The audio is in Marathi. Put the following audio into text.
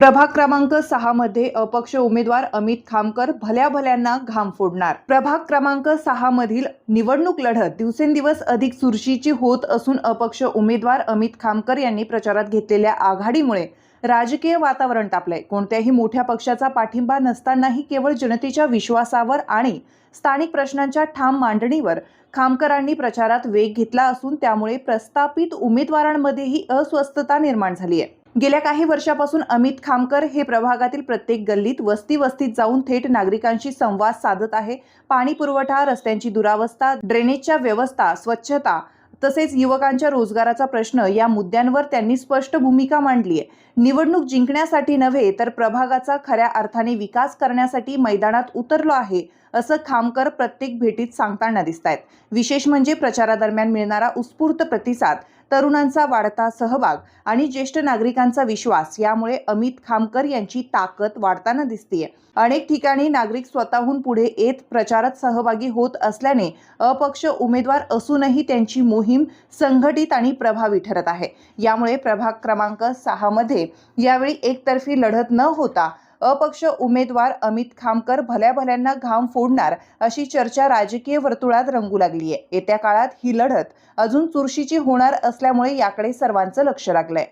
प्रभाग क्रमांक सहा मध्ये अपक्ष उमेदवार अमित खामकर भल्या भल्यांना घाम फोडणार. प्रभाग क्रमांक सहा मधील निवडणूक लढत दिवसेंदिवस अधिक चुरशीची होत असून अपक्ष उमेदवार अमित खामकर यांनी प्रचारात घेतलेल्या आघाडीमुळे राजकीय वातावरण तापलंय. कोणत्याही मोठ्या पक्षाचा पाठिंबा नसतानाही केवळ जनतेच्या विश्वासावर आणि स्थानिक प्रश्नांच्या ठाम मांडणीवर खामकरांनी प्रचारात वेग घेतला असून त्यामुळे प्रस्थापित उमेदवारांमध्येही अस्वस्थता निर्माण झाली आहे गेल्या काही वर्षापासून अमित खामकर हे प्रभागातील प्रत्येक गल्लीत वस्ती वस्तीत जाऊन थेट नागरिकांशी संवाद साधत आहे. पाणी पुरवठा रस्त्यांची दुरावस्था ड्रेनेजच्या व्यवस्था स्वच्छता तसेच युवकांच्या रोजगाराचा प्रश्न या मुद्द्यांवर त्यांनी स्पष्ट भूमिका मांडली आहे. निवडणूक जिंकण्यासाठी नव्हे तर प्रभागाचा खऱ्या अर्थाने विकास करण्यासाठी मैदानात उतरलो आहे असं खामकर प्रत्येक भेटीत सांगताना दिसत आहेत विशेष म्हणजे प्रचारादरम्यान मिळणारा उत्स्फूर्त प्रतिसाद तरुणांचा वाढता सहभाग आणि ज्येष्ठ नागरिकांचा विश्वास यामुळे अमित खामकर यांची ताकद वाढताना दिसतीये. अनेक ठिकाणी नागरिक स्वतःहून पुढे येत प्रचारात सहभागी होत असल्याने अपक्ष उमेदवार असूनही त्यांची मोहीम संघटित आणि प्रभावी ठरत आहे. यामुळे प्रभाग क्रमांक सहामध्ये यावेळी एकतर्फी लढत न होता अपक्ष उमेदवार अमित खामकर भल्या भल्यांना घाम फोडणार अशी चर्चा राजकीय वर्तुळात रंगू लागली आहे. येत्या काळात ही लढत अजून चुरशीची होणार असल्यामुळे याकडे सर्वांचं लक्ष लागलंय.